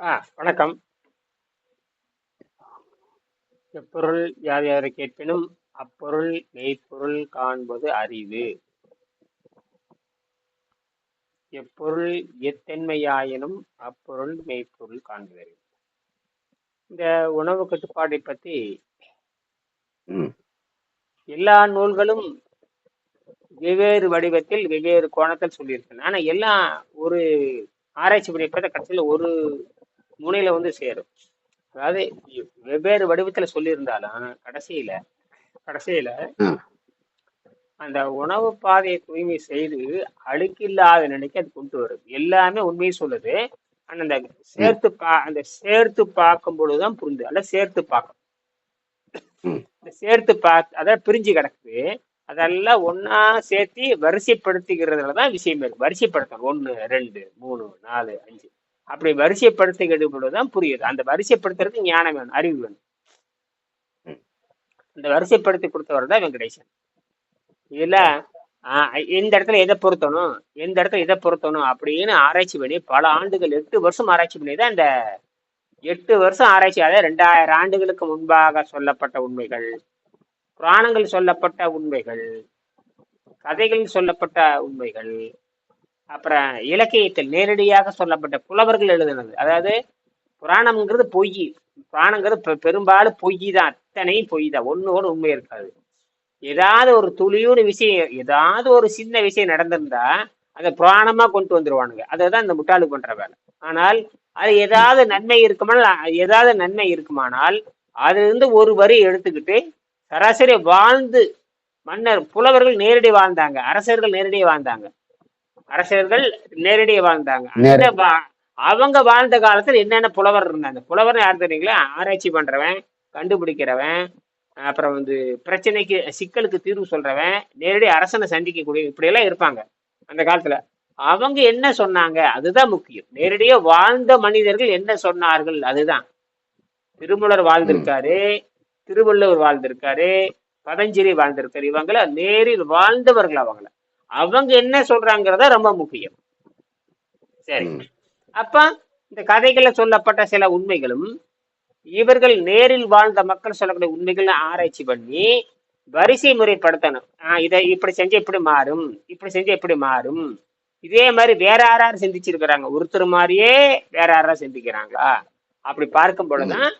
ஆ வணக்கம். எப்பொருள் யார் யாரை கேட்பினும் அப்பொருள் மெய்ப்பொருள் காண்பது அறிவு. எப்பொருள் எத்தன்மையாயினும் அப்பொருள் மெய்ப்பொருள் காண்பது அறிவு இந்த உணவு கட்டுப்பாடை ம், எல்லா நூல்களும் வெவ்வேறு வடிவத்தில் வெவ்வேறு கோணத்தில் சொல்லியிருக்கேன். ஆனா எல்லாம் ஒரு ஆராய்ச்சி பண்ணி பார்த்தா கடைசியில் ஒரு முனையில வந்து சேரும். அதாவது வெவ்வேறு வடிவத்துல சொல்லியிருந்தாலும் கடைசியில கடைசியில அந்த உணவு பாதையை தூய்மை செய்து அழுக்கில்லாத நிலைக்கு அது கொண்டு வருது எல்லாமே உண்மையை சொல்லுது. ஆனா அந்த சேர்த்து பா அந்த சேர்த்து பார்க்கும் பொழுதுதான் புரிந்து. அல்ல சேர்த்து பார்க்கணும் ம், இந்த சேர்த்து பார்த்து அதாவது பிரிஞ்சு கிடக்குது. அதெல்லாம் ஒண்ணா சேர்த்து வரிசைப்படுத்திக்கிறதுல தான் விஷயம் இருக்கு. வரிசைப்படுத்தணும். ஒன்று ரெண்டு மூணு நாலு அஞ்சு. அப்படி வரிசைப்படுத்துகிறது பொழுதுதான் புரியுது. அந்த வரிசைப்படுத்துறதுக்கு ஞானம் வேணும் அறிவு வேணும். ம், அந்த வரிசைப்படுத்தி கொடுத்தவர் தான் வெங்கடேசன் இதுல ஆஹ், எந்த இடத்துல எதை பொருத்தணும் எந்த இடத்துல இதை பொருத்தணும் அப்படின்னு ஆராய்ச்சி பண்ணி பல ஆண்டுகள் எட்டு வருஷம் ஆராய்ச்சி பண்ணி தான் இந்த எட்டு வருஷம் ஆராய்ச்சி அதாவது ரெண்டாயிரம் ஆண்டுகளுக்கு முன்பாக சொல்லப்பட்ட உண்மைகள் புராணங்கள் சொல்லப்பட்ட உண்மைகள் கதைகளில் சொல்லப்பட்ட உண்மைகள் அப்புறம் இலக்கியத்தில் நேரடியாக சொல்லப்பட்ட புலவர்கள் எழுதினது. அதாவது புராணம்ங்கிறது பொய் புராணங்கிறது பெ- பெரும்பாலும் பொய் தான் அத்தனையும் பொய் தான் ஒண்ணு கூட உண்மை இருக்காது. ஏதாவது ஒரு துளியூறு விஷயம் ஏதாவது ஒரு சின்ன விஷயம் நடந்திருந்தா அதை புராணமா கொண்டு வந்துருவானுங்க. அதுதான் இந்த முட்டாளு பண்ற வேலை. ஆனால் அது ஏதாவது நன்மை இருக்குமானால் ஏதாவது நன்மை இருக்குமானால் அதுல இருந்து ஒரு வரி எடுத்துக்கிட்டு சராசரி வாழ்ந்து மன்னர் புலவர்கள் நேரடி வாழ்ந்தாங்க. அரசர்கள் நேரடியாக வாழ்ந்தாங்க. அரசர்கள் நேரடியாக வாழ்ந்தாங்க. அந்த அவங்க வாழ்ந்த காலத்துல என்னென்ன புலவர் இருந்தாங்க? புலவர் யார் தெரியுங்களா? ஆராய்ச்சி பண்றவன் கண்டுபிடிக்கிறவன் அப்புறம் வந்து பிரச்சனைக்கு சிக்கலுக்கு தீர்வு சொல்றவன் நேரடி அரசனை சந்திக்கக்கூடிய இப்படி எல்லாம் இருப்பாங்க அந்த காலத்துல. அவங்க என்ன சொன்னாங்க? அதுதான் முக்கியம். நேரடியா வாழ்ந்த மனிதர்கள் என்ன சொன்னார்கள்? அதுதான். திருமலர் வாழ்ந்திருக்காரு திருவள்ளுவர் வாழ்ந்திருக்காரு பதஞ்சலி வாழ்ந்திருக்காரு. இவங்கள நேரில் வாழ்ந்தவர்கள் அவங்கள. அவங்க என்ன சொல்றாங்கிறத ரொம்ப முக்கியம். சரி. அப்ப இந்த கதைகள்ல சொல்லப்பட்ட சில உண்மைகளும் இவர்கள் நேரில் வாழ்ந்த மக்கள் சொல்லக்கூடிய உண்மைகளை ஆராய்ச்சி பண்ணி வரிசை முறைப்படுத்தணும். ஆஹ் இதை இப்படி செஞ்சா இப்படி மாறும் இப்படி செஞ்சா இப்படி மாறும். இதே மாதிரி வேற யாராரு சிந்திச்சிருக்கிறாங்க. ஒருத்தர் மாதிரியே வேற யாராவது சிந்திக்கிறாங்களா? அப்படி பார்க்கும் பொழுதுதான்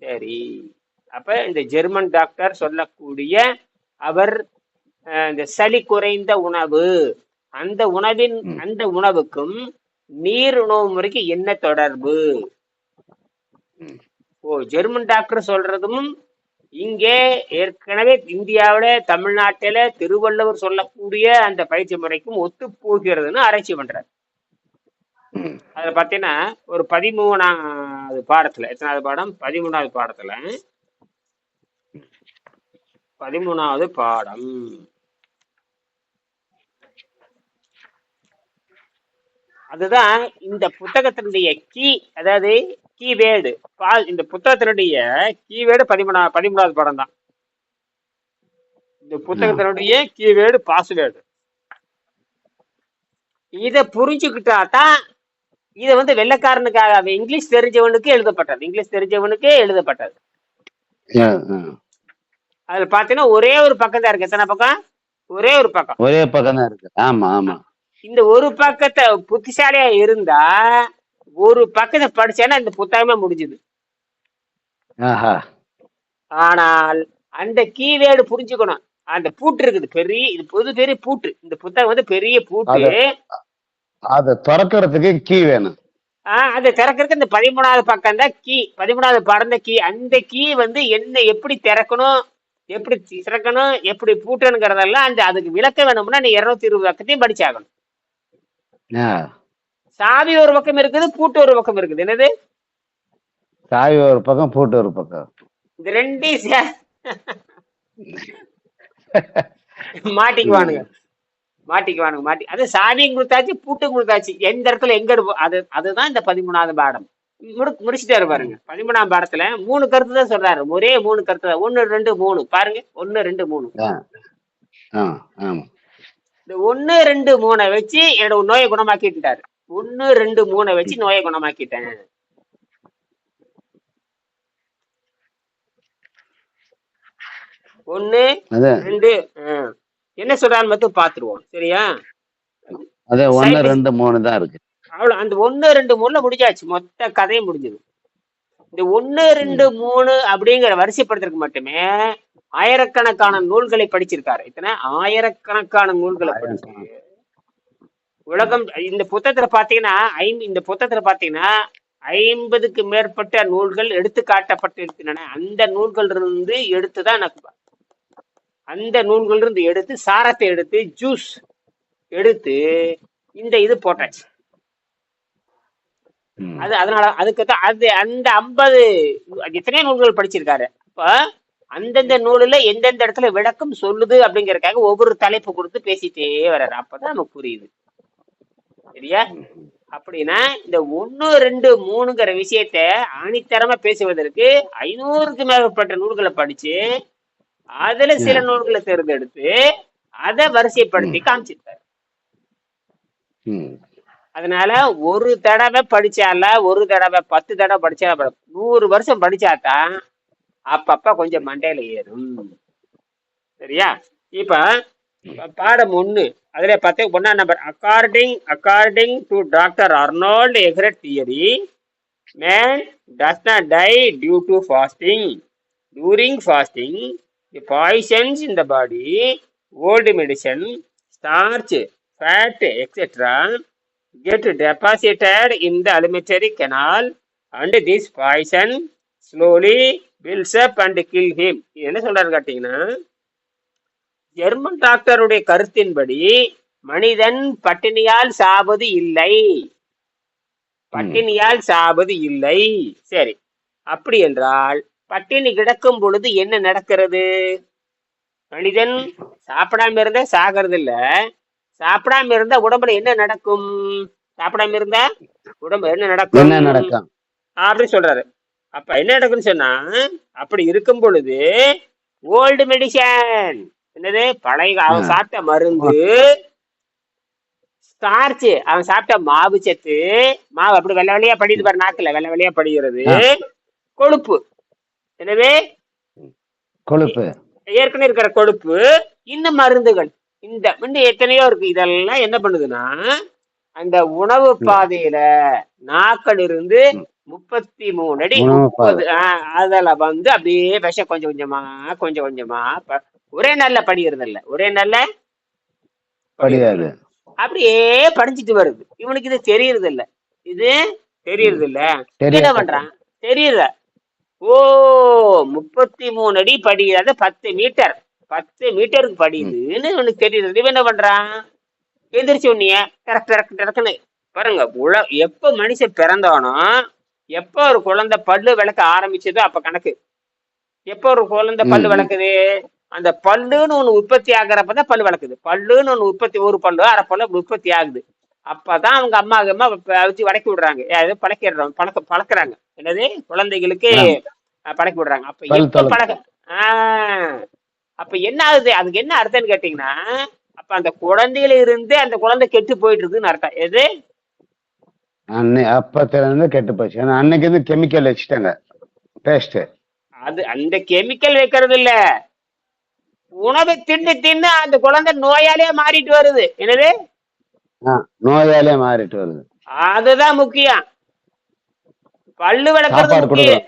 சரி. அப்ப இந்த ஜெர்மன் டாக்டர் சொல்லக்கூடிய அவர் இந்த சளி குறைந்த உணவு. அந்த உணவின் அந்த உணவுக்கும் நீர் உணவு முறைக்கு என்ன தொடர்பு? ஓ ஜெர்மன் டாக்டர் சொல்றதும் இங்கே ஏற்கனவே இந்தியாவில தமிழ்நாட்டில திருவள்ளுவர் சொல்லக்கூடிய அந்த பயிற்சி முறைக்கும் ஒத்து போகிறதுன்னு ஆராய்ச்சி பண்றாரு. அதுல பாத்தீங்கன்னா ஒரு பதிமூணாவது பாடத்துல எத்தனாவது பாடம்? பதிமூணாவது பாடத்துல பதிமூணாவது பாடம். அதுதான் இந்த புத்தகத்தினுடைய கீ அதாவது கீவேர்டு பால் இந்த புத்தகத்தினுடைய கீவேர்டு பதிமூணா பதிமூணாவது பாடம் தான். இந்த புத்தகத்தினுடைய கீவேர்டு பாஸ்வேர்டு. இதை புரிஞ்சுக்கிட்டா தான் இது வந்து வெள்ளைக்காரனுக்காக இங்கிலீஷ் தெரிஞ்சவனுக்கு எழுதப்பட்டது. இங்கிலீஷ் தெரிஞ்சவனுக்கே எழுதப்பட்டது. அதுல பாத்தீங்கன்னா ஒரே ஒரு பக்கம் தான் இருக்கு. எத்தனை பக்கம்? ஒரே ஒரு பக்கம். ஒரே பக்கம் தான் இருக்கு. ஆமா ஆமா. இந்த ஒரு பக்கத்தை புத்திசாலியா இருந்தா ஒரு பக்கத்தை படிச்சானா இந்த புத்தகமே முடிஞ்சுது. ஆனால் அந்த கீவேர்டு புரிஞ்சுக்கணும். அந்த பூட்டு இருக்குது பெரிய இது பொது பெரிய பூட்டு. இந்த புத்தகம் வந்து பெரிய பூட்டு. அத திறக்கிறதுக்கு கீ வேணும். ஆஹ் அதை திறக்கிறதுக்கு இந்த பதிமூணாவது பக்கம் தான் கீ. பதிமூணாவது பாடம் கீ. அந்த கீ வந்து என்ன எப்படி திறக்கணும் எப்படி திறக்கணும் எப்படி பூட்டணுங்கிறதெல்லாம் அந்த அதுக்கு விளக்க வேணும்னா நீ இருநூத்தி இருபது பக்கத்தையும் படிச்சாகணும். சாவி ஒரு பக்கம் இருக்குது பூட்டு ஒரு பக்கம் இருக்குது. என்னது? சாவி ஒரு பக்கம் பூட்டு ஒரு பக்கம். இந்த ரெண்டையும் மாட்டிக்குவானுங்க. மாட்டிக்குவானுங்க மாட்டி அது சாவியும் கொடுத்தாச்சு பூட்டும் கொடுத்தாச்சு. எந்த இடத்துல எங்க இருப்போம் அது அதுதான் இந்த பதிமூணாவது பாடம். முடி முடிச்சுட்டாரு பாருங்க. பதிமூணாம் பாடத்துல மூணு கருத்து தான் சொல்றாரு. ஒரே மூணு கருத்து தான். ஒன்னு ரெண்டு மூணு. பாருங்க. ஒன்னு ரெண்டு மூணு. ஆமா. இந்த ஒன்னு ரெண்டு மூணை வச்சு என்னோட நோயை குணமாக்கிட்டாரு. ஒன்னு ரெண்டு மூணை வச்சு நோயை குணமாக்கிட்டேன். ஒண்ணு ரெண்டு என்ன சொல்றான்னு மட்டும் பாத்துருவோம். சரியா? அதே ஒன்னு ரெண்டு மூணு தான் இருக்கு. அவ்வளவு அந்த ஒண்ணு ரெண்டு மூணுல முடிஞ்சாச்சு. மொத்த கதையும் முடிஞ்சது. இந்த ஒன்னு ரெண்டு மூணு அப்படிங்கிற வரிசைப்படுத்துறதுக்கு மட்டுமே ஆயிரக்கணக்கான நூல்களை படிச்சிருக்காரு. இத்தனை ஆயிரக்கணக்கான நூல்களை படிச்சு உலகம் இந்த புத்தகத்துல பாத்தீங்கன்னா ஐம் இந்த புத்தகத்துல பாத்தீங்கன்னா ஐம்பதுக்கு மேற்பட்ட நூல்கள் எடுத்து காட்டப்பட்டிருக்கின்றன. அந்த நூல்கள் இருந்து எடுத்துதான் எனக்கு அந்த நூல்கள் இருந்து எடுத்து சாரத்தை எடுத்து ஜூஸ் எடுத்து இந்த இது போட்டாச்சு. அது அதனால அதுக்கு தான் அது அந்த ஐம்பது எத்தனையோ நூல்கள் படிச்சிருக்காரு. அப்ப அந்தந்த நூலுல எந்தெந்த இடத்துல விளக்கம் சொல்லுது அப்படிங்கறதுக்காக ஒவ்வொரு தலைப்பு கொடுத்து பேசிட்டே வர்றாரு. அப்பதான் நமக்கு புரியுது. சரியா? அப்படின்னா இந்த ஒண்ணு ரெண்டு மூணுங்கிற விஷயத்த ஆணித்தரமா பேசுவதற்கு ஐநூறுக்கு மேற்பட்ட நூல்களை படிச்சு அதுல சில நூல்களை தேர்ந்தெடுத்து அதை வரிசைப்படுத்தி காமிச்சிருக்காரு. அதனால ஒரு தடவை படிச்சால ஒரு தடவை பத்து தடவை படிச்சா நூறு வருஷம் படிச்சாதான் அப்பப்ப கொஞ்சம் மண்டையில ஏறும். சரியா? இப்ப பாடம் ஒண்ணு. அதுல பத்து ஒன்னா number according according to doctor Arnold Ehret theory man does not die due to fasting during fasting the poisons in the body old medicine starch fat etcetera get deposited in the alimentary canal and this poison slowly up and kill him இது என்ன சொல்றாரு கேட்டீங்கன்னா German டாக்டருடைய கருத்தின்படி மனிதன் பட்டினியால் சாவது இல்லை. பட்டினியால் சாவது இல்லை. சரி. அப்படி என்றால் பட்டினி கிடக்கும் பொழுது என்ன நடக்கிறது? மனிதன் சாப்பிடாம இருந்தா சாகிறது இல்ல சாப்பிடாம இருந்தா உடம்புல என்ன நடக்கும்? சாப்பிடாம இருந்தா உடம்பு என்ன நடக்கும்? என்ன நடக்கும்? அப்படி சொல்றாரு. அப்ப என்ன நடக்கும்னு சொன்னா அப்படி இருக்கும் பொழுது ஓல்டு மெடிசன் என்னது பழைய அவன். சாப்பிட்ட மருந்து ஸ்டார்ச் அவன் சாப்பிட்ட மாவு சத்து மாவு அப்படி வெள்ளை வெள்ளையா படியுது பாரு நாக்குல வெள்ளை வெள்ளையா படிகிறது ஆ. கொழுப்பு எனவே கொழுப்பு ஏற்கனவே இருக்கிற கொழுப்பு இந்த மருந்துகள் இந்த இன்னும் எத்தனையோ இருக்கு இதெல்லாம் என்ன பண்ணுதுன்னா அந்த உணவு பாதையில நாக்கள் இருந்து. முப்பத்தி மூணு அடி. முப்பது. ஆஹ், அதுல வந்து அப்படியே விஷம் கொஞ்சம் கொஞ்சமா கொஞ்சம் கொஞ்சமா. ப- ஒரே நாள்ல படிக்கிறது இல்ல ஒரே நாள்ல படியாது. அப்படியே படிச்சுட்டு வருது. இவனுக்கு இது தெரியறது இல்ல இது தெரியறது இல்ல என்ன தெரியாது பண்றான்? தெரியல. ஓ முப்பத்தி மூணு அடி படிக்கிறது பத்து மீட்டர். பத்து மீட்டருக்கு படியுதுன்னு இவனுக்கு தெரியுது இவன் என்ன பண்றான்? எந்திரிச்சு உன்னைய டரக் டரக் டரக்குன்னு. பாருங்க உல எப்ப மனுஷன் பிறந்தானோ எப்ப ஒரு குழந்தை பல்லு விளக்க ஆரம்பிச்சதோ அப்ப கணக்கு. எப்ப ஒரு குழந்தை பல்லு. விளக்குது? அந்த பல்லுன்னு ஒண்ணு உற்பத்தி ஆகுறப்பதான் பல்லு விளக்குது. பல்லுன்னு ஒண்ணு உற்பத்தி ஒரு பல்லு அரை பல்லு உற்பத்தி ஆகுது. அப்பதான் அவங்க அம்மா அம்மா வச்சு வடக்கி விடுறாங்க. ஏதாவது பழக்கிடுறாங்க பழக்க பழக்கிறாங்க. என்னது? குழந்தைகளுக்கு பழக்கி விடுறாங்க. அப்ப எப்ப. பழக்க ஆஹ் அப்ப என்ன ஆகுது? அதுக்கு என்ன அர்த்தம்னு கேட்டீங்கன்னா அப்ப அந்த குழந்தையில இருந்து அந்த குழந்தை கெட்டு போயிட்டு இருக்குன்னு அர்த்தம். எது? அன்னை அப்பத்துல இருந்து கெட்டு போச்சு. ஏன்னா அன்னைக்கு இருந்து கெமிக்கல் வச்சுட்டாங்க. டேஸ்ட் அது அந்த கெமிக்கல் வைக்கிறது இல்ல. உணவை தின்னு தின்னு அந்த குழந்தை நோயாலே மாறிட்டு வருது. என்னது? நோயாலே மாறிட்டு வருது. அதுதான் முக்கியம். பல்லு சாப்பாடு கொடுக்குறோம்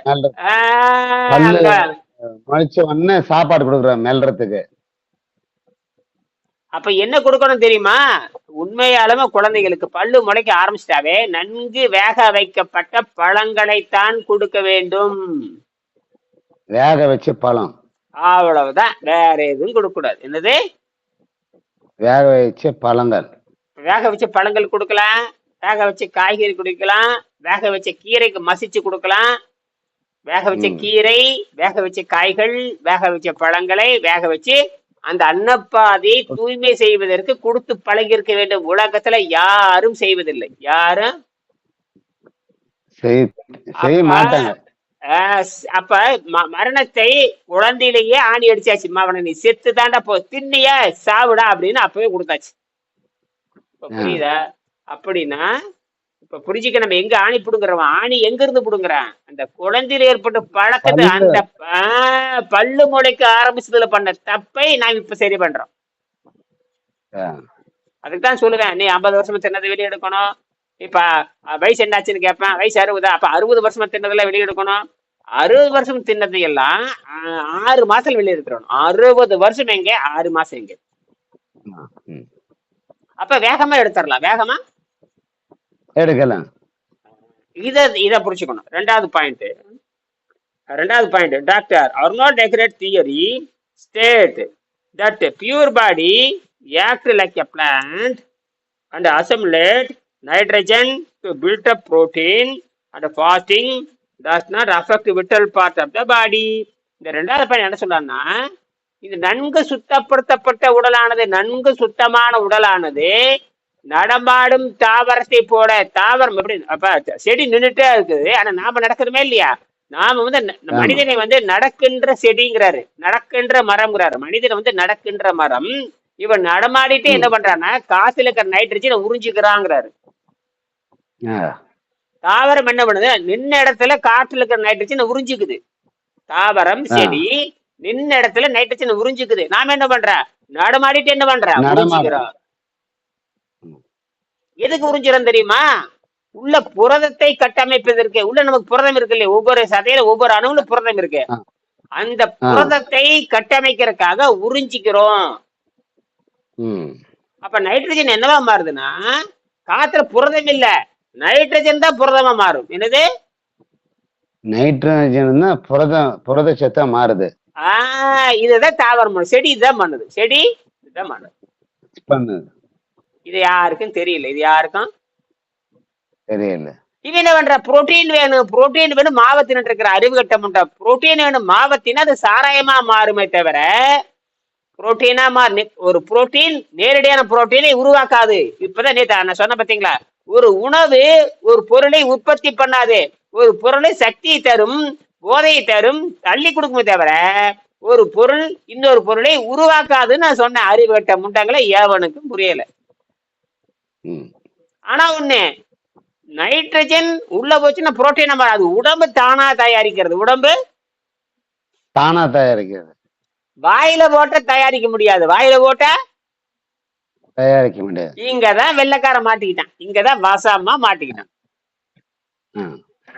உடனே சாப்பாடு கொடுக்குறோம் மெல்றதுக்கு. அப்ப என்ன கொடுக்கணும் தெரியுமா? உண்மையாலுமே குழந்தைகளுக்கு பல்லு முளைக்க ஆரம்பிச்சிட்டாவே நன்கு வேக வைக்கப்பட்ட பழங்களைத்தான் கொடுக்க வேண்டும். வேக வச்ச பழம். அவ்வளவுதான். வேற எதுவும் கொடுக்க கூடாது என்னது? வேக வச்ச பழங்கள். வேக வச்ச பழங்கள் கொடுக்கலாம். வேக வச்ச காய்கறி கொடுக்கலாம். வேக வச்ச கீரைக்கு மசிச்சு கொடுக்கலாம். வேக வச்ச. கீரை வேக வச்ச காய்கள் வேக வச்ச பழங்களை வேக வச்சு அந்த அன்னப்பாதையை தூய்மை செய்வதற்கு கொடுத்து பழகியிருக்க வேண்டும். உலகத்துல யாரும் செய்வதில்லை. யாரும் அப்ப- மரணத்தை குழந்தையிலேயே ஆணி அடிச்சாச்சு. அவனை நீ செத்து தாண்டா போ தின்னிய சாவுடா அப்படின்னு அப்பவே கொடுத்தாச்சு. புரியுதா? அப்படின்னா இப்ப புரிஞ்சுக்க நம்ம எங்க ஆணி புடுங்குறோம்? ஆணி எங்க இருந்து புடுங்குறான்? அந்த குழந்தையில ஏற்பட்ட பழக்கத்தை. அந்த பல்லு முளைக்க ஆரம்பிச்சதுல பண்ண தப்பை நாம் இப்ப சரி பண்றோம். ஆ. அதுக்கு தான் சொல்லுவேன் நீ ஐம்பது வருஷமா தின்னதை வெளியே எடுக்கணும். இப்ப வயசு என்னாச்சுன்னு கேட்பேன் வயசு அறுபதா? அப்ப அறுபது வருஷமா தின்னதெல்லாம் வெளியே எடுக்கணும். அறுபது வருஷம் தின்னதை எல்லாம் ஆறு மாசம் வெளியே எடுத்துடணும். அறுபது வருஷம் எங்க? ஆறு மாசம் எங்க. அப்ப வேகமா எடுத்துடலாம். வேகமா? எடுக்கலாம். இதை இதை புரிச்சுக்கணும் ரெண்டாவது பாயிண்ட் ரெண்டாவது point doctor Arnold Ehret theory state that your body act like a plant and assimilate nitrogen to build up protein and fasting does not affect vital part of the body இந்த ரெண்டாவது point என்ன சொல்றான்னா இது நன்கு சுத்தப்படுத்தப்பட்ட உடலானது நன்கு சுத்தமான உடலானது நடமாடும் தாவரத்தை போல தாவரம் எப்படி அப்ப செடி நின்னுட்டே இருக்குது. ஆனா நாம நடக்கிறோமே இல்லையா? நாம வந்து. மனிதனை வந்து நடக்கின்ற செடிங்கிறாரு. நடக்கின்ற மரம்ங்கிறாரு. மனிதன் வந்து நடக்கின்ற மரம். இவன் நடமாடிட்டு என்ன பண்றான்னா காத்துல இருக்கிற நைட்ரஜனை உறிஞ்சிக்கிறாங்கிறாரு. தாவரம் என்ன பண்ணுது? நின்ன இடத்துல காற்றுல இருக்கிற நைட்ரஜனை உறிஞ்சிக்குது. தாவரம். செடி நின்ன இடத்துல நைட்ரஜனை உறிஞ்சிக்குது. நாம என்ன பண்ற நடமாடிட்டு என்ன பண்ற நடமாடு. உறிஞ்சிக்கிறோம். ம். எதுக்கு உறிஞ்சிறோம் தெரியுமா? உள்ள புரதத்தை கட்டமைப்பதற்கு. உள்ள நமக்கு புரதம் இருக்கு இல்லையா? ஒவ்வொரு சதையில ஒவ்வொரு அணுவுல புரதம் இருக்கு. அந்த புரதத்தை கட்டமைக்கிறதுக்காக உறிஞ்சிக்கிறோம். அப்ப நைட்ரஜன் என்னவா மாறுதுன்னா காத்துல புரதம் இல்ல. நைட்ரஜன் தான் புரதமா மாறும். என்னது? நைட்ரஜன் தான் புரதம் புரத சத்தா மாறுது. ஆஹ் இதுதான் தாவரம். செடி இதுதான் பண்ணுது. செடி இதுதான் பண்ணுது. பண்ணுது. இது யாருக்கும் தெரியல. இது யாருக்கும்? தெரியல. இவன் என்ன பண்ற? புரோட்டீன் வேணும். புரோட்டீன் வேணும். மாவை தின்னுட்டு இருக்கிற அறிவு கட்ட புரோட்டீன் வேணும். மாவை தின்னா அது சாராயமா மாறுமே தவிர புரோட்டீனா மாறு ஒரு புரோட்டீன் நேரடியான புரோட்டீனை உருவாக்காது. இப்பதான் நேத்து நான் சொன்ன பாத்தீங்களா? ஒரு உணவு ஒரு பொருளை உற்பத்தி பண்ணாது. ஒரு பொருளை சக்தி தரும் போதையை தரும் தள்ளி கொடுக்குமே தவிர ஒரு பொருள் இன்னொரு பொருளை உருவாக்காதுன்னு நான் சொன்னேன் அறிவு கட்ட முட்டாங்களே ஏவனுக்கும் புரியல. ஆனா ஒண்ணு நைட்ரஜன் உள்ள போச்சுன்னா புரோட்டீன் நம்ம அது உடம்பு தானா தயாரிக்கிறது. உடம்பு? தானா தயாரிக்கிறது. வாயில போட்ட தயாரிக்க முடியாது. வாயில போட்டா? தயாரிக்க முடியாது. இங்கதான் வெள்ளைக்கார மாட்டிக்கிட்டான். இங்கதான் வாசாமா மாட்டிக்கிட்டான்.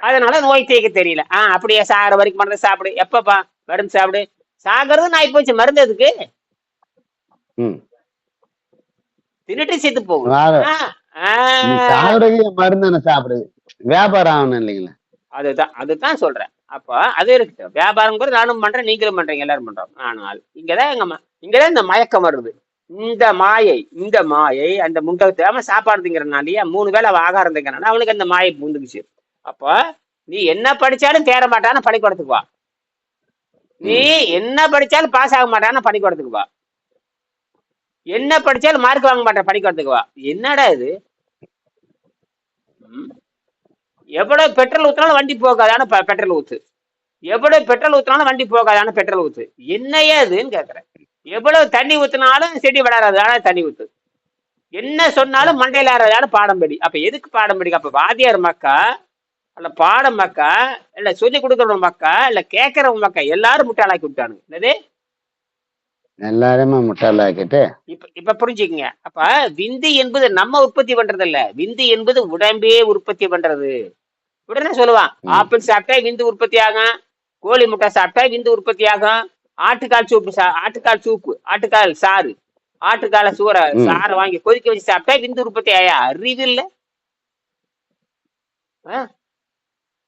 அதனால நோய் தேய்க்க தெரியல. ஆஹ் அப்படியே சாகிற வரைக்கும் மருந்து சாப்பிடு. எப்பப்பா? மருந்து சாப்பிடு. சாகிறது நாய் போச்சு மருந்து எதுக்கு? ம். தின்னுட்டு செத்து போகும். சாப்பிடுறது மருந்து என்ன சாப்பிடு வியாபாரம் ஆகணும் இல்லைங்களா. அதுதான் அதுதான் சொல்றேன். அப்ப அது இருக்கு. வியாபாரம் கூட நானும் பண்றேன் நீங்களும் பண்றீங்க எல்லாரும் பண்றோம். ஆனால் இங்கதான் எங்க இங்கதான் இந்த மயக்கம் வருது. இந்த மாயை இந்த மாயை அந்த முண்டை அவன் சாப்பாடு திங்கிறனாலயே மூணு வேளை அவன் ஆகாரம் திங்கிறானா அவனுக்கு அந்த மாயை புந்துக்குச்சு. அப்ப நீ என்ன படிச்சாலும் தேர மாட்டான்னு பள்ளிக்கூடத்துக்கு வா. நீ என்ன படிச்சாலும் பாஸ் ஆக மாட்டான்னு பள்ளிக்கூடத்துக்கு வா. என்ன படிச்சாலும் மார்க் வாங்க மாட்டேன் படிக்கிறதுக்கு வா. என்னடா இது? எவ்வளவு பெட்ரோல் ஊத்தினாலும் வண்டி போகாதான பெட்ரோல் ஊத்து. எவ்வளவு பெட்ரோல் ஊத்தினாலும் வண்டி போகாதான பெட்ரோல் ஊத்து. என்னையே அதுன்னு கேக்குறேன். எவ்வளவு தண்ணி ஊத்தினாலும் செடி வளராது ஆனா தண்ணி ஊத்து. என்ன சொன்னாலும் மண்டையில ஆறாதான பாடம் படி. அப்ப எதுக்கு பாடம் படிக்க? அப்ப வாத்தியார் மக்கா இல்ல பாடம் மக்கா இல்ல சொல்லி கொடுக்குறவங்க மக்கா இல்ல கேட்கறவங்க மக்கா எல்லாரும் முட்டாளாக்கி விட்டானுங்க. என்னது? எல்லாருமே முட்டாளாக்கிட்டு. இப்ப இப்ப புரிஞ்சுக்கங்க. அப்ப விந்து என்பது நம்ம உற்பத்தி பண்றது இல்ல விந்து என்பது உடம்பே உற்பத்தி பண்றது. உடனே சொல்லுவான். ஆப்பிள் சாப்பிட்டா விந்து உற்பத்தி ஆகும் கோழி முட்டை சாப்பிட்டா விந்து உற்பத்தி ஆகும் ஆட்டுக்கால் சூப்பு சா- ஆட்டுக்கால் சூப்பு ஆட்டுக்கால் சாறு ஆட்டுக்கால சூற. சாறை வாங்கி கொதிக்க வச்சு சாப்பிட்டா விந்து உற்பத்தி ஆயா? அறிவு இல்ல?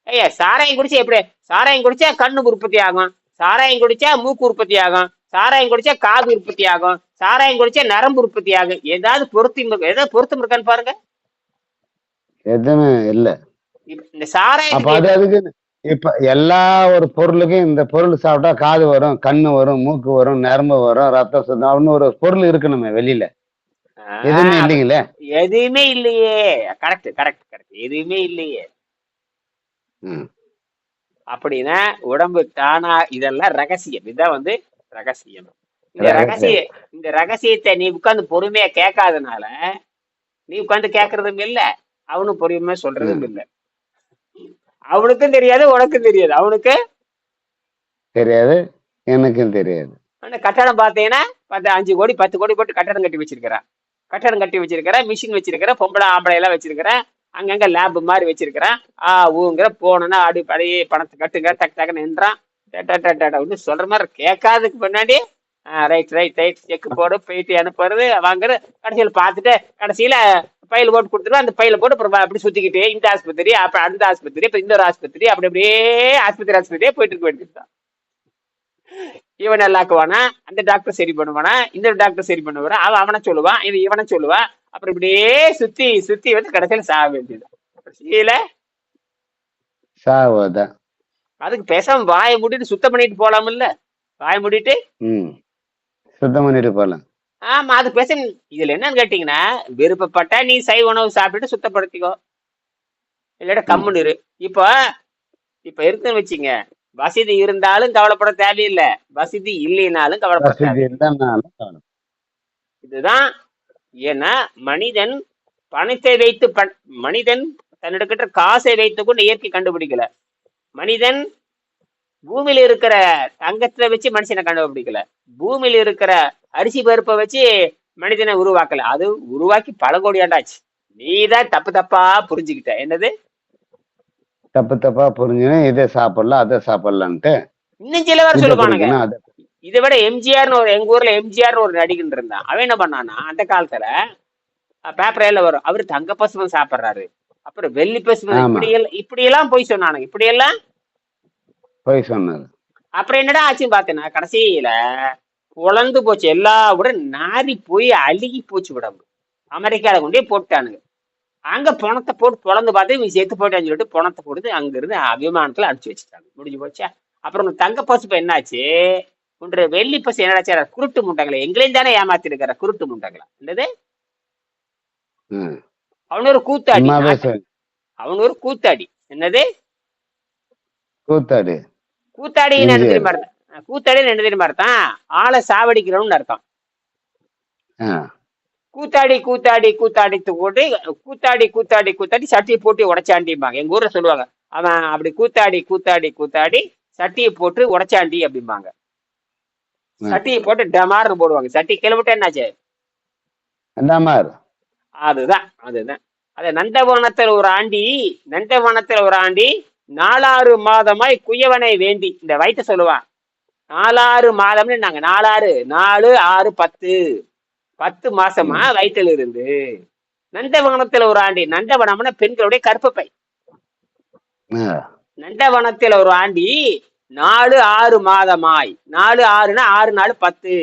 ஐயா சாராயம் குடிச்சா எப்படி? சாராயம் குடிச்சா கண்ணுக்கு உற்பத்தி ஆகும். சாராயம் குடிச்சா மூக்கு உற்பத்தி ஆகும். சாராயம் குடிச்சா காது உற்பத்தி ஆகும். சாராயம் குடிச்சா நரம்பு உற்பத்தி ஆகும். ஏதாவது பொருத்தி ஏதாவது பொருத்தம் இருக்கான்னு பாருங்க. எதுவுமே இல்ல. இந்த சாராயம் அப்ப அது அதுக்கு இப்ப எல்லா ஒரு பொருளுக்கும் இந்த பொருள் சாப்பிட்டா காது வரும் கண்ணு வரும் மூக்கு வரும் நரம்பு வரும் ரத்தம் சுத்தம் அப்படின்னு ஒரு பொருள் இருக்கணுமே வெளியில. எதுவுமே இல்லைங்களே? எதுவுமே இல்லையே. கரெக்ட் கரெக்ட் கரெக்ட் எதுவுமே இல்லையே. அப்படின்னா உடம்பு தானா இதெல்லாம் ரகசியம். இதான் வந்து ரகசியம். இந்த. ரகசிய இந்த ரகசியத்தை நீ உட்கார்ந்து பொறுமையா கேட்காதனால நீ உட்கார்ந்து கேட்கறதும் இல்ல அவனும் பொறுமையா சொல்றதும் இல்லை. அவனுக்கும் தெரியாது உனக்கும் தெரியாது. அவனுக்கு? தெரியாது எனக்கும் தெரியாது. ஆனா கட்டடம் பார்த்தீங்கன்னா பத்து அஞ்சு கோடி பத்து கோடி போட்டு கட்டடம் கட்டி வச்சிருக்கிறேன் கட்டடம் கட்டி வச்சிருக்கிறேன் மிஷின் வச்சிருக்கிறேன் பொம்பளை ஆம்பளை எல்லாம் வச்சிருக்கிறேன் அங்கங்க லேப் மாதிரி வச்சிருக்கிறேன் ஆ ஊங்கிற போனோன்னா அடி பழைய பணத்தை கட்டுங்க டக்கு டக்குன்னு நின்றான். சொல்ற மாதிரி கேட்காததுக்கு முன்னாடி ரைட் ரைட் ரைட் செக் போடு போயிட்டு அனுப்புறது வாங்குறது கடைசியில் பார்த்துட்டு கடைசியில பையில போட்டு கொடுத்துருவா அந்த பையில போட்டு அப்புறம் அப்படி சுத்திக்கிட்டு இந்த ஆஸ்பத்திரி அப்புறம் அந்த ஆஸ்பத்திரி அப்புறம் இந்த ஒரு ஆஸ்பத்திரி அப்படி அப்படியே ஆஸ்பத்திரி ஆஸ்பத்திரியே போயிட்டு இருக்க வேண்டியதுதான் இவன் நல்லாக்குவானா அந்த டாக்டர் சரி பண்ணுவானா இந்த டாக்டர் சரி பண்ணுவானா அவன் அவனை சொல்லுவான் இவன் இவனை சொல்லுவான் அப்புறம் இப்படியே சுத்தி சுத்தி வந்து கடைசியில சாக வேண்டியது கடைசியில சாவதான் அதுக்கு பேசாம வாயை மூடிட்டு சுத்தம் பண்ணிட்டு போலாமில்ல? வாயை மூடிட்டு? சுத்தம் பண்ணிட்டு போகலாம் ஆமா அது பேச இதுல என்னன்னு கேட்டீங்கன்னா விருப்பப்பட்டா நீ சைவ உணவு சாப்பிட்டுட்டு சுத்தப்படுத்திக்கோ. இல்லாட்ட கம்முன்னு இரு. இப்போ இப்ப இருக்குன்னு வச்சுங்க வசதி இருந்தாலும் கவலைப்பட தேவையில்லை. வசதி இல்லைனாலும் கவலைப்பட. இதுதான் ஏன்னா மனிதன் பணத்தை வைத்து மனிதன் தன்னிடக்கிட்ட காசை வைத்து கொண்டு இயற்கை கண்டுபிடிக்கல. மனிதன் பூமியில இருக்கிற தங்கத்தை வச்சு மனுஷனை கண்டுபிடிக்கல. பூமியில இருக்கிற அரிசி பருப்பை வச்சு மனிதனை உருவாக்கல. அது உருவாக்கி பல கோடி ஆண்டாச்சு நீதான் தப்பு தப்பா புரிஞ்சுக்கிட்ட. என்னது? தப்பு தப்பா புரிஞ்சுன்னு இதை சாப்பிடலாம் அதை சாப்பிடலான்ட்டு இன்னும் சில பேர் இதை சொல்லுவானுங்க. இதை விட எம்ஜிஆர்னு ஒரு எங்க ஊர்ல எம்ஜிஆர்னு ஒரு நடிகன் இருந்தான். அவன் என்ன பண்ணானா அந்த காலத்துல பேப்பர்ல வரும். அவர் தங்க பசுமம் சாப்பிடுறாரு. அப்புறம் வெள்ளி ஆமா. இப்படி எல்லாம் இப்படி எல்லாம் போய் சொன்னானுங்க. இப்படி எல்லாம்? போய் சொன்னது. அப்புறம் என்னடா ஆச்சுன்னு பார்த்தேன்னா கடைசியில பொழந்து போச்சு. எல்லா விட நாரி போய் அழுகி போச்சு உடம்பு. அமெரிக்கால கொண்டே போட்டானுங்க அங்க பணத்தை போட்டு பொழந்து பார்த்து இவன் செத்து போயிட்டான்னு சொல்லிட்டு பணத்தை கொடுத்து அங்க இருந்து விமானத்துல அனுப்பிச்சு வச்சுட்டாங்க. முடிஞ்சு போச்சா? அப்புறம் உங்க தங்க பசுப்பு என்னாச்சு? ஒன்று வெள்ளி பசு என்னடா குருட்டு முட்டைங்களை எங்களையும் தானே ஏமாத்தி இருக்கிற குருட்டு முட்டைங்களா என்னது. அவன் ஒரு கூத்தாடி. அவன் ஒரு கூத்தாடி. என்னது? கூத்தாடு. கூத்தாடின்னு என்ன. தெரியுமா அர்த்தம்? கூத்தாடின்னு என்ன தெரியுமா அர்த்தம்? ஆளை சாவடிக்கிறவன்னு அர்த்தம். கூத்தாடி கூத்தாடி கூத்தாடி போட்டு கூத்தாடி கூத்தாடி கூத்தாடி சட்டியை போட்டு உடைச்சாண்டிம்பாங்க. எங்க ஊர்ல சொல்லுவாங்க. அவன் அப்படி கூத்தாடி கூத்தாடி கூத்தாடி சட்டியை போட்டு உடைச்சாண்டி அப்படிம்பாங்க. சட்டியை போட்டு டமார்னு போடுவாங்க. சட்டி கிளம்பிட்டு என்னாச்சு? அதுதான் அதுதான். அது நந்தவனத்தில் ஒரு ஆண்டி நந்தவனத்தில் ஒரு ஆண்டி நாலாறு மாதமாய் குயவனை வேண்டி இந்த வயிற்ற சொல்லுவான் நாலாறு மாதம்னு நாங்க நாலாறு நாலு ஆறு பத்து. பத்து மாசமா வயிற்றில் இருந்து நந்தவனத்தில் ஒரு ஆண்டி நந்தவனம்னா பெண்களுடைய கற்பப்பை ஆ. நந்தவனத்தில் ஒரு ஆண்டி நாலு ஆறு மாதமாய். நாலு ஆறுனா ஆறு நாலு பத்து.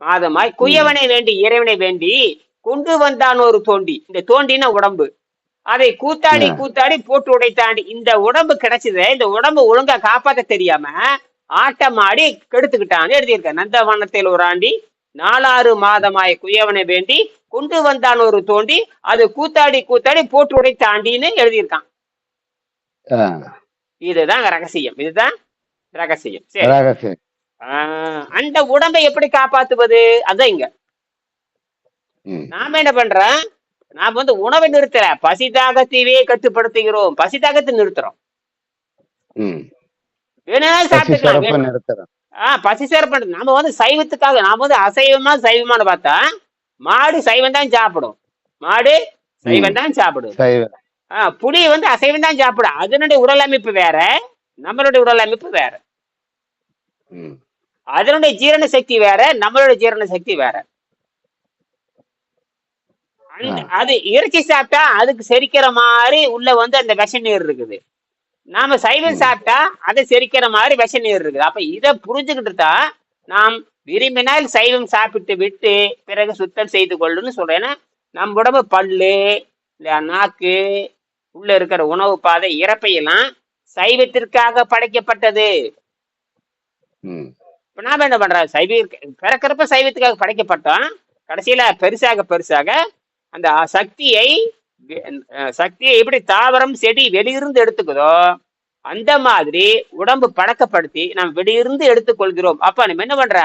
மாதமாய் குயவனை வேண்டி இறைவனை வேண்டி கொண்டு வந்தான் ஒரு தோண்டி. இந்த தோண்டினா உடம்பு. அதை கூத்தாடி. கூத்தாடி போட்டு உடைத்தாண்டி. இந்த உடம்பு கிடைச்சது இந்த உடம்பு ஒழுங்கா காப்பாத்த தெரியாம ஆட்டமாடி கெடுத்துக்கிட்டான்னு எழுதியிருக்க நந்தவனத்தில் ஒரு ஆண்டி நாலாறு மாதமாய் குயவனை வேண்டி கொண்டு வந்தான் ஒரு தோண்டி. அது கூத்தாடி கூத்தாடி போட்டு உடைத்தாண்டின்னு எழுதியிருக்கான். இதுதான் ரகசியம். இதுதான் ரகசியம். சரி. அந்த உடம்பை எப்படி காப்பாத்துவது? அதான் இங்க. நாம என்ன பண்றோம்? நாம வந்து உணவை நிறுத்தல பசி தாகத்தையே கட்டுப்படுத்துகிறோம். பசி தாகத்தை நிறுத்துறோம். சாப்பிட்டுக்கலாம். வேணும். நிறுத்துறோம். ஆஹ் பசி சிறப்பு நாம வந்து சைவத்துக்காக நாம வந்து அசைவமா சைவமானு பார்த்தா மாடு சைவம் தான் சாப்பிடும். மாடு சைவம் தான் சாப்பிடும். ஆஹ் புலி வந்து அசைவம் தான் சாப்பிடும். அதனுடைய உடல் அமைப்பு வேற நம்மளுடைய உடல் அமைப்பு வேற. ம். அதனுடைய ஜீரண சக்தி வேற நம்மளுடைய ஜீரண சக்தி வேற. அது இறைச்சி சாப்பிட்டா அதுக்கு செரிக்கிற மாதிரி உள்ள வந்து அந்த விஷ நீர் இருக்குது. நாம சைவம். சாப்பிட்டா அதை செரிக்கிற மாதிரி விஷ நீர் இருக்குது. அப்ப இதை புரிஞ்சுக்கிட்டு தான் நாம் விரும்பினால் சைவம் சாப்பிட்டு விட்டு பிறகு சுத்தம் செய்து கொள்ளுன்னு சொல்றேன். நம்ம உடம்பு பல்லு நாக்கு உள்ள இருக்கிற உணவு பாதை இறப்பையெல்லாம் சைவத்திற்காக படைக்கப்பட்டது. ம். இப்ப நாம என்ன பண்றோம்? சைவ பிறக்கிறப்ப சைவத்துக்காக படைக்கப்பட்டோம். கடைசியில பெருசாக பெருசாக அந்த சக்தியை சக்தியை எப்படி தாவரம் செடி வெளியிருந்து எடுத்துக்குதோ அந்த மாதிரி உடம்பு பழக்கப்படுத்தி நம்ம வெளியிருந்து எடுத்துக்கொள்கிறோம். அப்ப நம்ம என்ன பண்ற?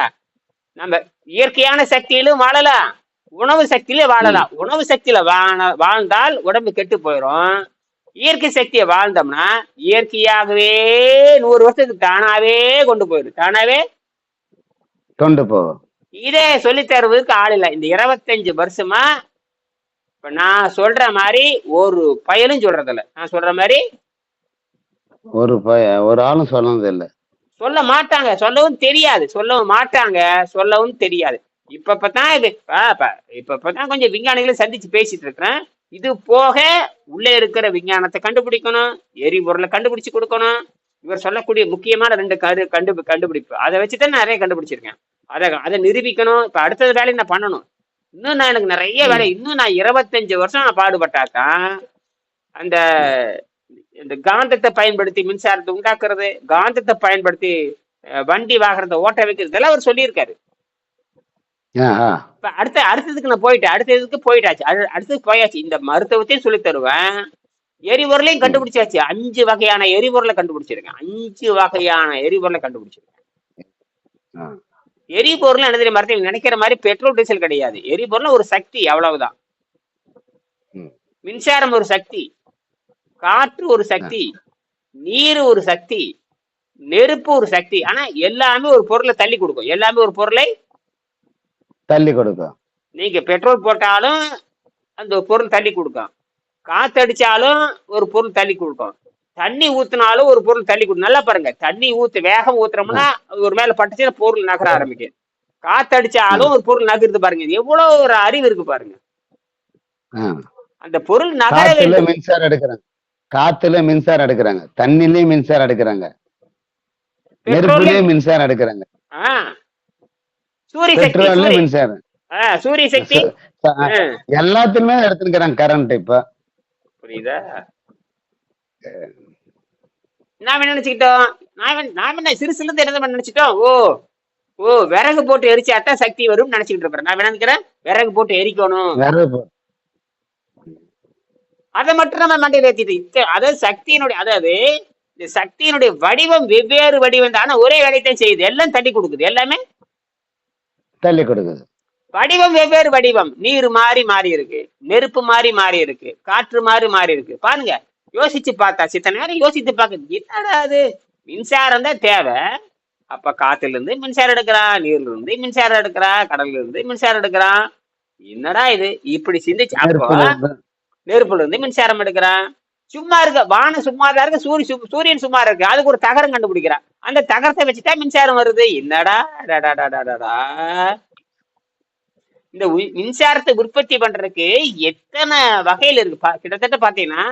நம்ம இயற்கையான சக்தியிலும் வாழலாம் உணவு சக்தியில வாழலாம் உணவு சக்தியில வாழ வாழ்ந்தால் உடம்பு கெட்டு போயிடும் இயற்கை சக்தியை வாழ்ந்தோம்னா இயற்கையாகவே நூறு வருஷத்துக்கு தானாவே கொண்டு போயிடும் தானாவே? கொண்டு போகும். இதே சொல்லித் தருவதற்கு ஆள் இல்லை. இந்த இருபத்தஞ்சு வருஷமா இப்ப நான் சொல்ற மாதிரி ஒரு பயலும் சொல்றதில்ல. நான் சொல்ற மாதிரி ஒரு பய ஒரு ஆளும் சொன்னது இல்லை சொல்ல மாட்டாங்க. சொல்லவும் தெரியாது. சொல்லவும் மாட்டாங்க. சொல்லவும் தெரியாது. இப்ப இப்பதான் இது இப்ப இப்பதான் கொஞ்சம் விஞ்ஞானிகளை சந்திச்சு பேசிட்டு இருக்கிறேன். இது போக உள்ளே இருக்கிற விஞ்ஞானத்தை கண்டுபிடிக்கணும். எரிபொருளை கண்டுபிடிச்சு கொடுக்கணும். இவர் சொல்லக்கூடிய முக்கியமான ரெண்டு கரு கண்டு கண்டுபிடிப்பு. அதை வச்சுதான் நிறைய கண்டுபிடிச்சிருக்கேன். அதை அதை நிரூபிக்கணும். இப்ப அடுத்தது வேலையை நான் பண்ணணும். இன்னும் நான் எனக்கு நிறைய வேலை. இன்னும் நான் இருபத்தஞ்சு வருஷம் நான் பாடுபட்டாக்கா அந்த இந்த காந்தத்தை பயன்படுத்தி மின்சாரத்தை உண்டாக்குறது காந்தத்தை பயன்படுத்தி வண்டி வாகனத்தை ஓட்ட வைக்கிறது இதெல்லாம் அவர் சொல்லியிருக்காரு. அடுத்த அடுத்ததுக்கு நான் போயிட்டேன். அடுத்த இதுக்கு போயிட்டாச்சு. அடு- அடுத்ததுக்கு போயாச்சு. இந்த மருத்துவத்தையும் சொல்லி தருவேன். எரிபொருளையும் கண்டுபிடிச்சாச்சு. அஞ்சு வகையான எரிபொருளை கண்டுபிடிச்சிருக்கேன். அஞ்சு வகையான எரிபொருளை கண்டுபிடிச்சிருக்கேன். எரிபொருள் என்ன தெரியுமா இருக்கு? நினைக்கிற மாதிரி பெட்ரோல் டீசல் கிடையாது. எரிபொருள் ஒரு சக்தி அவ்வளவுதான். மின்சாரம் ஒரு சக்தி காற்று ஒரு சக்தி நீர் ஒரு சக்தி நெருப்பு ஒரு சக்தி. ஆனா எல்லாமே ஒரு பொருளை தள்ளி கொடுக்கும். எல்லாமே ஒரு பொருளை தள்ளி கொடுக்கும். நீங்க பெட்ரோல் போட்டாலும் அந்த பொருள் தள்ளி கொடுக்கும். காத்தடிச்சாலும் ஒரு பொருள் தள்ளி கொடுக்கும். தண்ணி ஊத்துனாலும் ஒரு பொருள் தள்ளி கொடுக்கும் நல்லா பாருங்க. தண்ணி ஊத்து வேகம் ஊத்துறோம்னா ஒரு மேல பட்டுச்சுன்னா பொருள் நகர ஆரம்பிக்கும். காத்தடிச்சாலும் ஒரு பொருள் நகருது பாருங்க. எவ்வளவு ஒரு அறிவு இருக்கு பாருங்க. அந்த பொருள் நகர மின்சாரம் எடுக்கிறாங்க. காத்துல மின்சாரம் எடுக்கிறாங்க. தண்ணிலயும் மின்சாரம் எடுக்கிறாங்க. நெருப்புலயும் மின்சாரம் எடுக்கிறாங்க. சூரிய சக்தி பெட்ரோல்ல மின்சாரம். சூரிய சக்தி. எல்லாத்துலயுமே எடுத்துக்கிறாங்க கரண்ட் இப்ப. புரியுதா? நாம என்ன நினைச்சுக்கிட்டோம்? நாம நாம என்ன சிறுசுல இருந்து என்ன நினைச்சிட்டோம் ஓ ஓ விறகு போட்டு எரிச்சாதான் சக்தி வரும்னு நினைச்சுக்கிட்டு இருக்கிறேன் நான் நினைக்கிறேன் விறகு போட்டு எரிக்கணும். அதை மட்டும் நம்ம மண்டையில இத்த- அதாவது சக்தியினுடைய அதாவது இந்த சக்தியினுடைய வடிவம் வெவ்வேறு வடிவம் தான் ஆனா ஒரே வேலையத்தான் செய்யுது. எல்லாம் தட்டி கொடுக்குது. எல்லாமே தள்ளி கொடுக்குது. வடிவம் வெவ்வேறு வடிவம். நீர் மாறி மாறி இருக்கு. நெருப்பு மாறி மாறி இருக்கு. காற்று மாறி மாறி இருக்கு. பாருங்க. யோசிச்சு பார்த்தா சித்த நேரம் யோசித்து பார்க்க என்னடா அது? மின்சாரம் தான் தேவை. அப்ப காத்துல இருந்து மின்சாரம் எடுக்கிறான் நீர்ல இருந்து மின்சாரம் எடுக்கிறான் கடல்ல இருந்து மின்சாரம் எடுக்கிறான் என்னடா இது? இப்படி சிந்திச்சு அப்போ நெருப்புல இருந்து மின்சாரம் எடுக்கிறான் சும்மா இருக்க வானம் சும்மா தான் இருக்கு சூரிய சூரியன் சும்மா இருக்கு. அதுக்கு ஒரு தகரம் கண்டுபிடிக்கிறான் அந்த தகரத்தை வச்சுட்டா மின்சாரம் வருது. என்னடா. இந்த மின்சாரத்தை உற்பத்தி பண்றதுக்கு எத்தனை வகையில் இருக்கு? கிட்டத்தட்ட பாத்தீங்கன்னா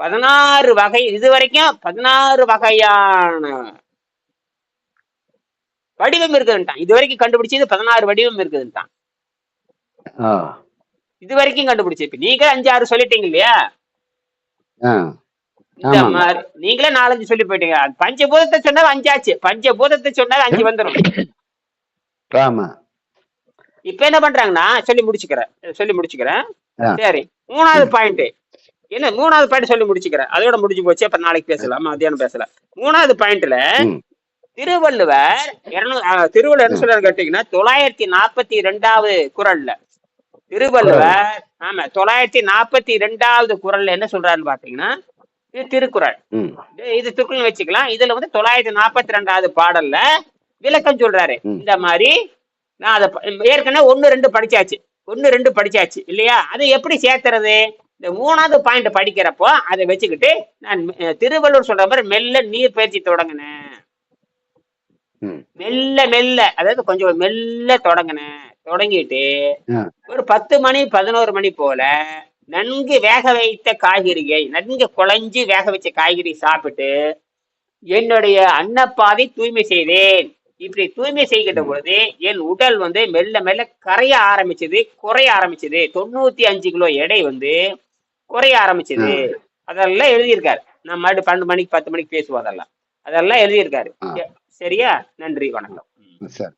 பதினாறு வகை இது வரைக்கும் பதினாறு வகையான வடிவம் இருக்குதுன்ட்டான். இது வரைக்கும் கண்டுபிடிச்சது பதினாறு வடிவம் இருக்குதுன்ட்டான். இது வரைக்கும் கண்டுபிடிச்சு இப்ப நீங்க அஞ்சு ஆறு சொல்லிட்டீங்க இல்லையா? நீங்களே நாலஞ்சு சொல்லி போயிட்டீங்க. பஞ்சபூதத்தை சொன்னா அஞ்சாச்சு. பஞ்சபூதத்தை சொன்னா அஞ்சு வந்துடும் இப்ப என்ன பண்றாங்கன்னா சொல்லி முடிச்சுக்கிறேன். சொல்லி முடிச்சுக்கிறேன். சரி. மூணாவது பாயிண்ட் என்ன மூணாவது பாயிண்ட் சொல்லி முடிச்சுக்கிறேன். அதோட முடிஞ்சு போச்சு அப்ப நாளைக்கு பேசலாம். மத்தியானம் பேசலாம். மூணாவது பாயிண்ட்ல. திருவள்ளுவர் திருவள்ளுவர் என்ன சொல்றாரு கேட்டீங்கன்னா தொள்ளாயிரத்தி நாற்பத்தி ரெண்டாவது குரல்ல. திருவள்ளுவர் ஆமா தொள்ளாயிரத்தி நாற்பத்தி ரெண்டாவது குரல்ல என்ன சொல்றாருன்னு பாத்தீங்கன்னா இது திருக்குறள். இது- திருக்குறள் வச்சுக்கலாம். இதுல வந்து தொள்ளாயிரத்தி நாற்பத்தி ரெண்டாவது பாடல்ல விளக்கம் சொல்றாரு. இந்த மாதிரி நான் அதை ஏற்கனவே ஒன்னு ரெண்டு படிச்சாச்சு. ஒன்னு ரெண்டு படிச்சாச்சு இல்லையா? அதை எப்படி சேர்த்துறது? இந்த மூணாவது பாயிண்ட் படிக்கிறப்போ அதை வச்சுக்கிட்டு நான் அஹ், திருவள்ளுவர் சொல்ற மாதிரி மெல்ல நீர் பயிற்சி தொடங்கினேன் மெல்ல மெல்ல அதாவது கொஞ்சம் மெல்ல தொடங்கினேன் தொடங்கிட்டு. ஒரு பத்து மணி பதினோரு மணி போல நன்கு வேக வைத்த காய்கறியை நன்கு குழஞ்சு வேக வச்ச காய்கறி சாப்பிட்டு என்னுடைய அன்னப்பாதை தூய்மை செய்தேன். இப்படி தூய்மை செய்கின்ற பொழுது என் உடல் வந்து மெல்ல மெல்ல கரைய ஆரம்பிச்சது குறைய ஆரம்பிச்சது. தொண்ணூத்தி அஞ்சு கிலோ எடை வந்து குறைய ஆரம்பிச்சது. அதெல்லாம் எழுதியிருக்காரு. நான் மறுபடியும் பன்னெண்டு மணிக்கு பத்து மணிக்கு பேசுவோம் அதெல்லாம். அதெல்லாம் எழுதியிருக்காரு. சரியா? நன்றி வணக்கம். சரி.